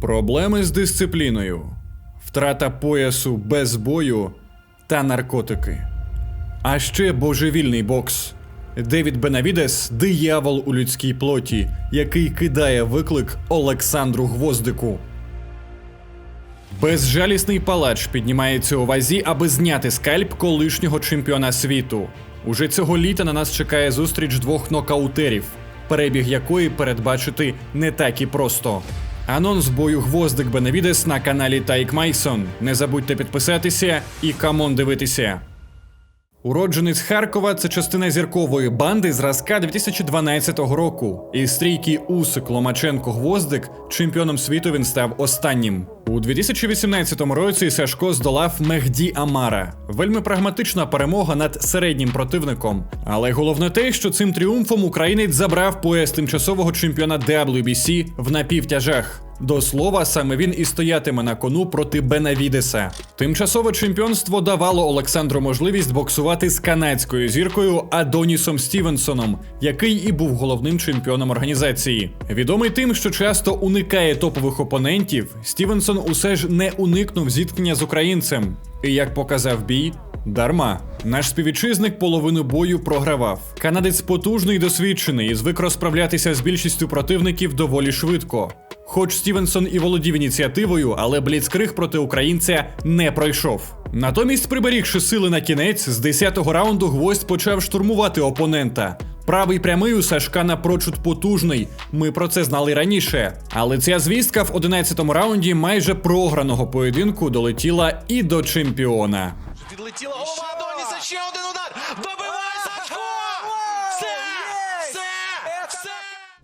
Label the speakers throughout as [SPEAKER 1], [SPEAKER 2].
[SPEAKER 1] Проблеми з дисципліною, втрата поясу без бою та наркотики. А ще божевільний бокс. Девід Бенавідес диявол у людській плоті, який кидає виклик Олександру Гвоздику. Безжалісний палач піднімається у вазі, аби зняти скальп колишнього чемпіона світу. Уже цього літа на нас чекає зустріч двох нокаутерів, перебіг якої передбачити не так і просто. Анонс бою Гвоздик Бенавідес на каналі Тайк Майсон. Не забудьте підписатися і камон дивитися. Уродженець Харкова це частина зіркової банди зразка 2012 року. І стрійкий Усик Ломаченко Гвоздик чемпіоном світу він став останнім. У 2018 році Сашко здолав Мехді Амара. Вельми прагматична перемога над середнім противником. Але головне те, що цим тріумфом українець забрав пояс тимчасового чемпіона WBC в напівтяжах. До слова, саме він і стоятиме на кону проти Бенавідеса. Тимчасове чемпіонство давало Олександру можливість боксувати з канадською зіркою Адонісом Стівенсоном, який і був головним чемпіоном організації. Відомий тим, що часто уникає топових опонентів, Стівенсон усе ж не уникнув зіткнення з українцем. І як показав бій, Дарма. Наш співвітчизник половину бою програвав. Канадець потужний досвідчений і звик розправлятися з більшістю противників доволі швидко. Хоч Стівенсон і володів ініціативою, але бліцкриг проти українця не пройшов. Натомість, приберігши сили на кінець, з 10-го раунду гвоздь почав штурмувати опонента. Правий прямий у Сашка напрочуд потужний. Ми про це знали раніше. Але ця звістка в 11-му раунді майже програного поєдинку долетіла і до чемпіона.
[SPEAKER 2] Підлетіла голова Адоніса, ще один удар. Добивай Сашко! Все! Все! Все!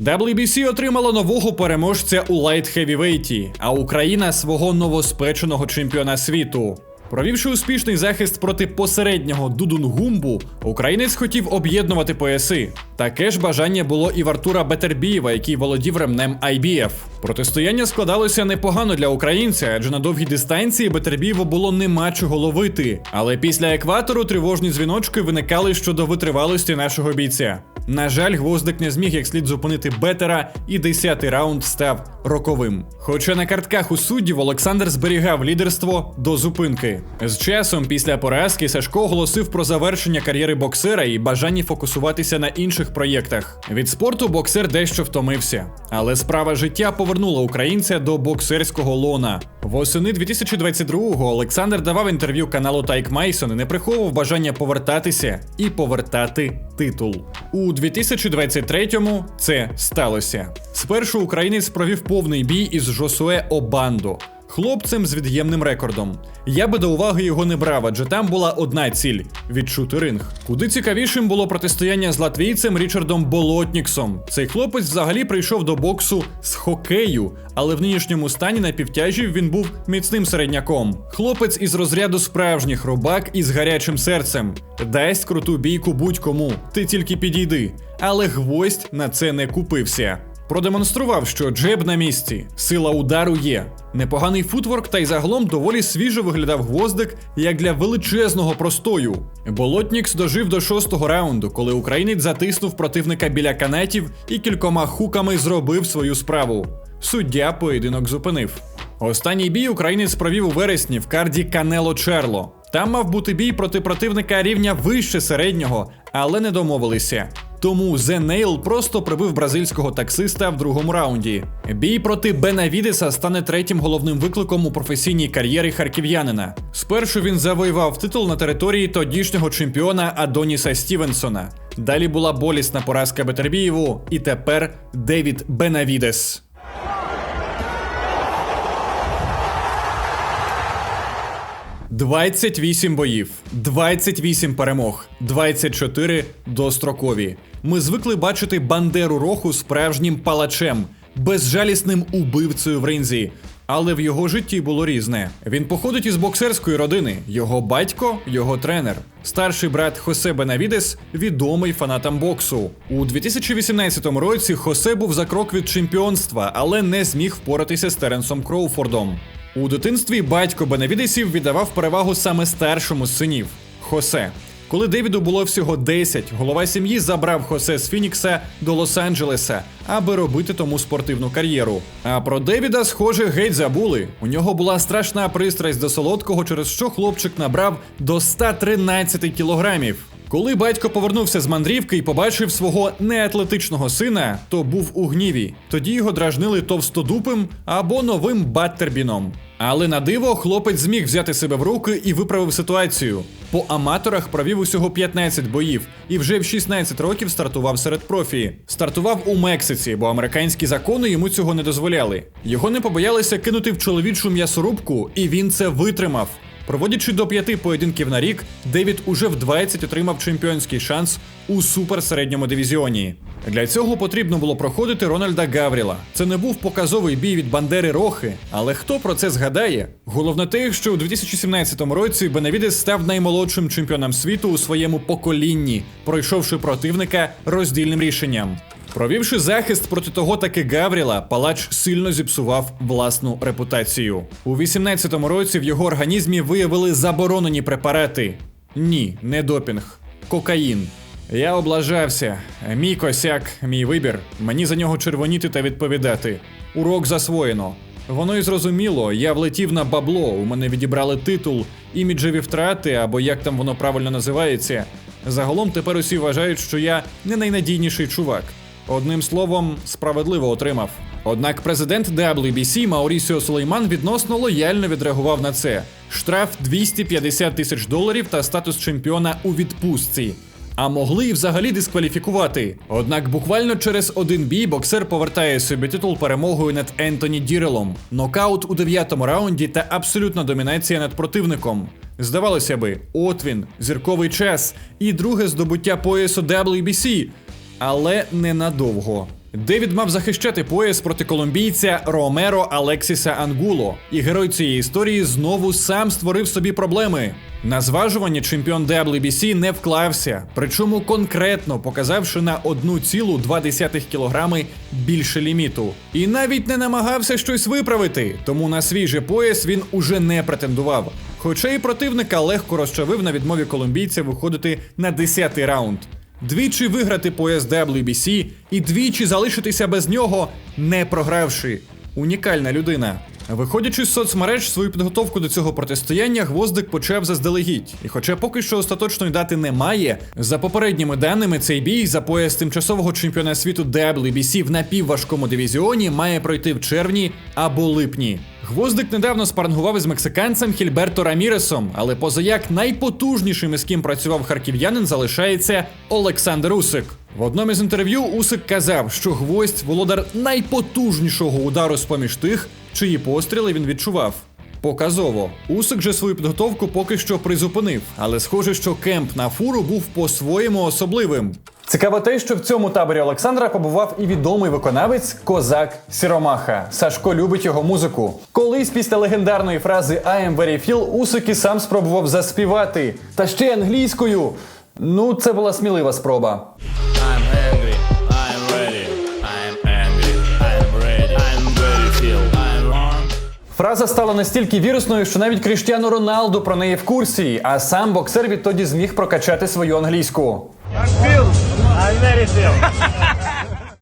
[SPEAKER 1] WBC отримало нового переможця у лайт хевівейті, а Україна свого новоспеченого чемпіона світу. Провівши успішний захист проти посереднього Дудунгумбу, українець хотів об'єднувати пояси. Таке ж бажання було і в Артура Бетербієва, який володів ремнем IBF. Протистояння складалося непогано для українця, адже на довгій дистанції Бетербієву було нема чого ловити. Але після екватору тривожні дзвіночки виникали щодо витривалості нашого бійця. На жаль, гвоздик не зміг як слід зупинити Бетера, і 10-й раунд став роковим. Хоча на картках у суддів Олександр зберігав лідерство до зупинки. З часом, після поразки, Сашко оголосив про завершення кар'єри боксера і бажання фокусуватися на інших проєктах. Від спорту боксер дещо втомився, але справа життя повернула українця до боксерського лона. Восени 2022-го Олександр давав інтерв'ю каналу Тайк Майсон і не приховував бажання повертатися і повертати титул. У 2023-му це сталося. Спершу українець провів повний бій із Жосуе Обандо. Хлопцем з від'ємним рекордом. Я би до уваги його не брав, адже там була одна ціль відчути ринг. Куди цікавішим було протистояння з латвійцем Річардом Болотніксом. Цей хлопець взагалі прийшов до боксу з хокею, але в нинішньому стані на півтяжі він був міцним середняком. Хлопець із розряду справжніх рубак із гарячим серцем. Дасть круту бійку будь-кому, ти тільки підійди. Але гвоздь на це не купився. Продемонстрував, що джеб на місці, сила удару є. Непоганий футворк, та й загалом доволі свіжо виглядав гвоздик, як для величезного простою. Болотнікс дожив до шостого раунду, коли українець затиснув противника біля канатів і кількома хуками зробив свою справу. Суддя поєдинок зупинив. Останній бій українець провів у вересні в карді Канело Черло. Там мав бути бій проти противника рівня вище середнього, але не домовилися. Тому The Nail просто прибив бразильського таксиста в другому раунді. Бій проти Бенавідеса стане третім головним викликом у професійній кар'єрі харків'янина. Спершу він завоював титул на території тодішнього чемпіона Адоніса Стівенсона. Далі була болісна поразка Бетербієву, і тепер Девід Бенавідес. Двадцять вісім боїв, 28 перемог, 24 дострокові. Ми звикли бачити Бандеру Роху справжнім палачем, безжалісним убивцею в ринзі. Але в його житті було різне. Він походить із боксерської родини. Його батько, його тренер. Старший брат Хосе Бенавідес відомий фанатам боксу. У 2018 році Хосе був за крок від чемпіонства, але не зміг впоратися з Теренсом Кроуфордом. У дитинстві батько Бенавідесів віддавав перевагу саме старшому з синів Хосе. Коли Девіду було всього 10, голова сім'ї забрав Хосе з Фінікса до Лос-Анджелеса, аби робити тому спортивну кар'єру. А про Девіда, схоже, геть забули. У нього була страшна пристрасть до солодкого, через що хлопчик набрав до 113 кілограмів. Коли батько повернувся з мандрівки і побачив свого неатлетичного сина, то був у гніві. Тоді його дражнили товстодупим або новим баттербіном. Але на диво хлопець зміг взяти себе в руки і виправив ситуацію. По аматорах провів усього 15 боїв і вже в 16 років стартував серед профі. Стартував у Мексиці, бо американські закони йому цього не дозволяли. Його не побоялися кинути в чоловічу м'ясорубку, і він це витримав. Проводячи до п'яти поєдинків на рік, Девід уже в 20 отримав чемпіонський шанс у суперсередньому дивізіоні. Для цього потрібно було проходити Рональда Гавріла. Це не був показовий бій від Бандери Рохи, але хто про це згадає? Головне те, що у 2017 році Бенавідес став наймолодшим чемпіоном світу у своєму поколінні, пройшовши противника роздільним рішенням. Провівши захист проти того таки Гавріла, палач сильно зіпсував власну репутацію. У 18-му році в його організмі виявили заборонені препарати. Ні, не допінг, кокаїн. Я облажався. Мій косяк, мій вибір. Мені за нього червоніти та відповідати. Урок засвоєно. Воно й зрозуміло, я влетів на бабло, у мене відібрали титул, іміджеві втрати, або як там воно правильно називається. Загалом тепер усі вважають, що я не найнадійніший чувак. Одним словом, справедливо отримав. Однак президент WBC Маурісіо Сулейман відносно лояльно відреагував на це: штраф 250 тисяч доларів та статус чемпіона у відпустці. А могли і взагалі дискваліфікувати. Однак буквально через один бій боксер повертає собі титул перемогою над Ентоні Дірелом. Нокаут у дев'ятому раунді та абсолютна домінація над противником. Здавалося би, от він, зірковий час і друге здобуття поясу WBC. Але ненадовго. Девід мав захищати пояс проти колумбійця Ромеро Алексіса Ангуло, і герой цієї історії знову сам створив собі проблеми. На зважуванні чемпіон WBC не вклався, причому конкретно показавши на 1,2 кілограми більше ліміту. І навіть не намагався щось виправити, тому на свіжий пояс він уже не претендував. Хоча і противника легко розчавив на відмові колумбійця виходити на 10-й раунд. Двічі виграти по SWBC і двічі залишитися без нього, не програвши. Унікальна людина. Виходячи з соцмереж, свою підготовку до цього протистояння гвоздик почав заздалегідь. І хоча поки що остаточної дати немає, за попередніми даними цей бій за пояс тимчасового чемпіона світу WBC в напівважкому дивізіоні має пройти в червні або липні. Гвоздик недавно спарангував із мексиканцем Хільберто Раміресом, але позаяк найпотужнішим із ким працював харків'янин залишається Олександр Усик. В одному із інтерв'ю Усик казав, що гвоздь володар найпотужнішого удару з поміж тих, чиї постріли він відчував. Показово. Усик же свою підготовку поки що призупинив, але схоже, що кемп на фуру був по-своєму особливим. Цікаво те, що в цьому таборі Олександра побував і відомий виконавець Козак Сіромаха. Сашко любить його музику. Колись після легендарної фрази I am very Phil Усик і сам спробував заспівати. Та ще й англійською. Ну, це була смілива спроба. Фраза стала настільки вірусною, що навіть Кріштіану Роналду про неї в курсі, а сам боксер відтоді зміг прокачати свою англійську.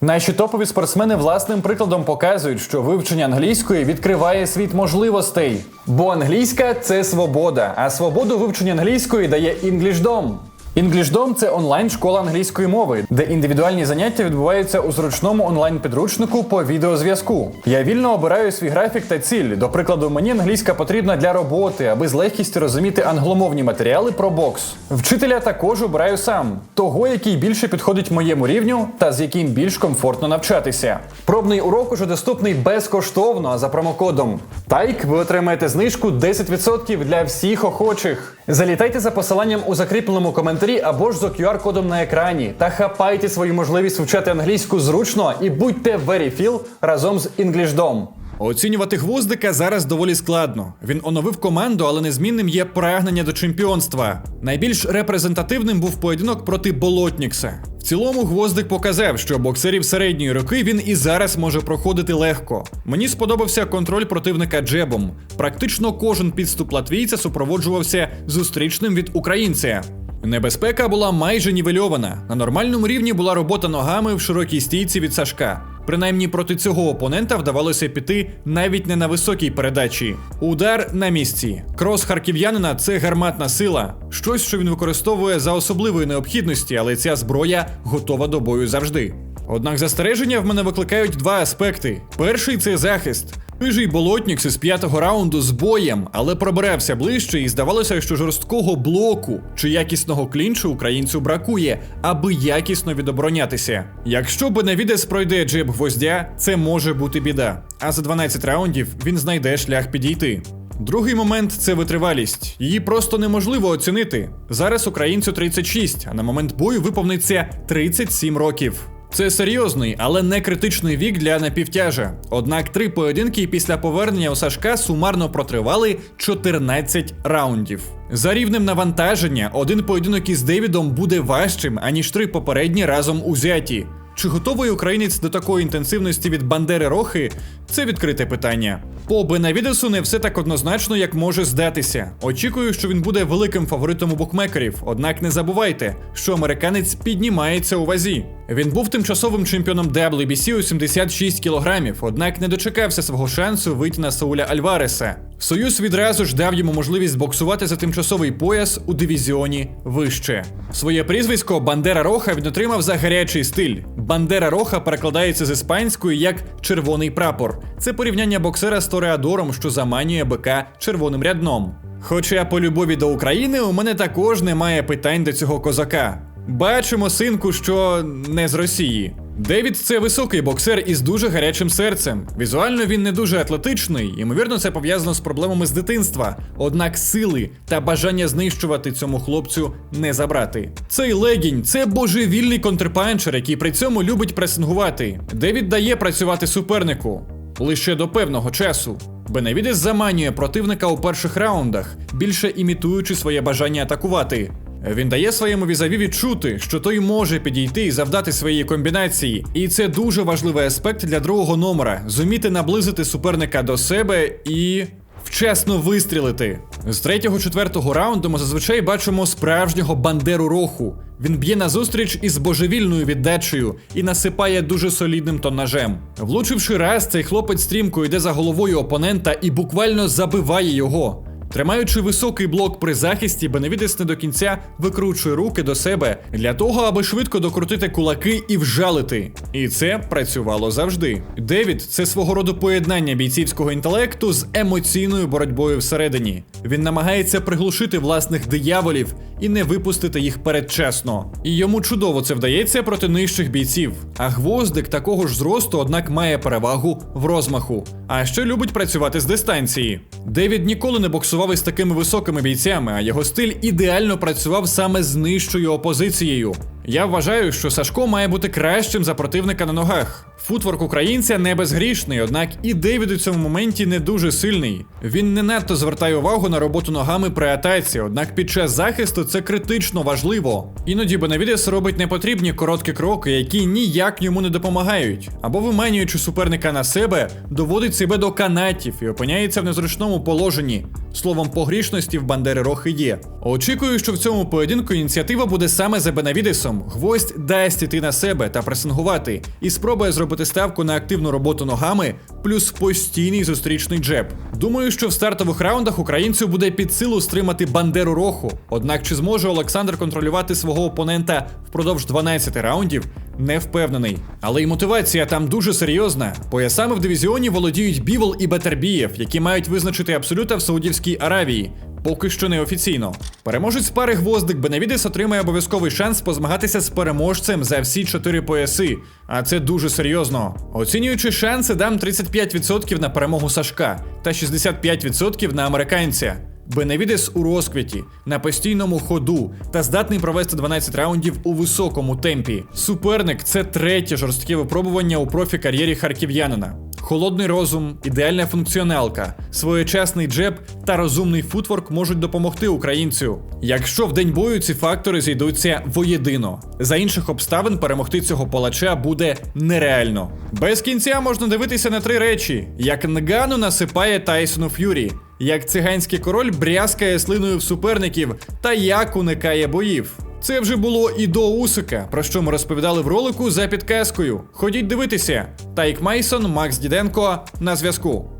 [SPEAKER 1] Наші топові спортсмени власним прикладом показують, що вивчення англійської відкриває світ можливостей. Бо англійська це свобода, а свободу вивчення англійської дає EnglishDom. EnglishDom – це онлайн-школа англійської мови, де індивідуальні заняття відбуваються у зручному онлайн-підручнику по відеозв'язку. Я вільно обираю свій графік та ціль. До прикладу, мені англійська потрібна для роботи, аби з легкістю розуміти англомовні матеріали про бокс. Вчителя також обираю сам, того, який більше підходить моєму рівню та з яким більш комфортно навчатися. Пробний урок уже доступний безкоштовно, за промокодом TAIK ви отримаєте знижку 10% для всіх охочих. Залітайте за посиланням у закріпленому коментарі або ж за QR-кодом на екрані та хапайте свою можливість вчати англійську зручно і будьте feel разом з EnglishDom. Оцінювати гвоздика зараз доволі складно. Він оновив команду, але незмінним є прагнення до чемпіонства. Найбільш репрезентативним був поєдинок проти Болотнікса. В цілому гвоздик показав, що боксерів середньої руки він і зараз може проходити легко. Мені сподобався контроль противника джебом. Практично кожен підступ латвійця супроводжувався зустрічним від українця. Небезпека була майже нівельована. На нормальному рівні була робота ногами в широкій стійці від Сашка. Принаймні проти цього опонента вдавалося піти навіть не на високій передачі. Удар на місці. Крос харків'янина це гарматна сила, щось, що він використовує за особливої необхідності, але ця зброя готова до бою завжди. Однак застереження в мене викликають два аспекти: перший це захист. Рижий болотнікс із п'ятого раунду з боєм, але пробирався ближче, і здавалося, що жорсткого блоку чи якісного клінчу українцю бракує, аби якісно відоборонятися. Якщо Бенавідес пройде джеб гвоздя, це може бути біда. А за 12 раундів він знайде шлях підійти. Другий момент це витривалість. Її просто неможливо оцінити. Зараз українцю 36, а на момент бою виповниться 37 років. Це серйозний, але не критичний вік для напівтяжа. Однак три поєдинки після повернення у Сашка сумарно протривали 14 раундів. За рівнем навантаження, один поєдинок із Девідом буде важчим, аніж три попередні разом узяті. Чи готовий українець до такої інтенсивності від Бандери Рохи? Це відкрите питання. По Бенавідесу не все так однозначно, як може здатися. Очікую, що він буде великим фаворитом у букмекерів. Однак не забувайте, що американець піднімається у вазі. Він був тимчасовим чемпіоном WBC у 76 кілограмів, однак не дочекався свого шансу вийти на Сауля Альвареса. Союз відразу ж дав йому можливість боксувати за тимчасовий пояс у дивізіоні вище. Своє прізвисько Бандера Роха він отримав за гарячий стиль. Бандера Роха перекладається з іспанської як червоний прапор. Це порівняння боксера з Тореадором, що заманює бика червоним рядном. Хоча по любові до України у мене також немає питань до цього козака. Бачимо синку, що не з Росії. Девід це високий боксер із дуже гарячим серцем. Візуально він не дуже атлетичний, ймовірно, це пов'язано з проблемами з дитинства. Однак сили та бажання знищувати цьому хлопцю не забрати. Цей легінь це божевільний контрпанчер, який при цьому любить пресингувати. Девід дає працювати супернику лише до певного часу. Беневідес заманює противника у перших раундах, більше імітуючи своє бажання атакувати. Він дає своєму візаві відчути, що той може підійти і завдати своєї комбінації, і це дуже важливий аспект для другого номера зуміти наблизити суперника до себе і. Вчасно вистрілити. З третього-четвертого раунду ми зазвичай бачимо справжнього бандеру роху. Він б'є назустріч із божевільною віддачею і насипає дуже солідним тоннажем. Влучивши раз, цей хлопець стрімко йде за головою опонента і буквально забиває його. Тримаючи високий блок при захисті, Беневідес не до кінця викручує руки до себе для того, аби швидко докрутити кулаки і вжалити. І це працювало завжди. Девід це свого роду поєднання бійцівського інтелекту з емоційною боротьбою всередині. Він намагається приглушити власних дияволів і не випустити їх передчасно. І йому чудово це вдається проти нижчих бійців. А гвоздик такого ж зросту, однак має перевагу в розмаху. А ще любить працювати з дистанції. Девід ніколи не боксував із такими високими бійцями, а його стиль ідеально працював саме з нижчою опозицією. Я вважаю, що Сашко має бути кращим за противника на ногах. Футворк українця не безгрішний, однак і Девід у цьому моменті не дуже сильний. Він не надто звертає увагу на роботу ногами при атаці, однак під час захисту це критично важливо. Іноді Бенавідес робить непотрібні короткі кроки, які ніяк йому не допомагають. Або виманюючи суперника на себе, доводить себе до канатів і опиняється в незручному положенні. Словом, погрішності в Бандери Рохи є. Очікую, що в цьому поєдинку ініціатива буде саме за Бенавідесом. Гвоздь дасть іти на себе та пресингувати і спробує зробити ставку на активну роботу ногами, плюс постійний зустрічний джеб. Думаю, що в стартових раундах українцю буде під силу стримати Бандеру Роху. Однак чи зможе Олександр контролювати свого опонента впродовж 12 раундів? Не впевнений. Але й мотивація там дуже серйозна. Поясами в дивізіоні володіють Бівол і Бетербієв, які мають визначити абсолюта в Саудівській Аравії. Поки що неофіційно. Переможець пари гвоздик Бенавідес отримає обов'язковий шанс позмагатися з переможцем за всі чотири пояси. А це дуже серйозно. Оцінюючи шанси, дам 35% на перемогу Сашка та 65% на американця. Беневідес у розквіті, на постійному ходу та здатний провести 12 раундів у високому темпі. Суперник це третє жорстке випробування у профі-кар'єрі харків'янина. Холодний розум, ідеальна функціоналка, своєчасний джеб та розумний футворк можуть допомогти українцю. Якщо в день бою ці фактори зійдуться воєдино. За інших обставин перемогти цього палача буде нереально. Без кінця можна дивитися на три речі: як Нгану насипає Тайсону Ф'юрі, як циганський король брязкає слиною в суперників та як уникає боїв. Це вже було і до Усика, про що ми розповідали в ролику за підказкою. Ходіть дивитися. Тайк Мейсон, Макс Діденко на зв'язку.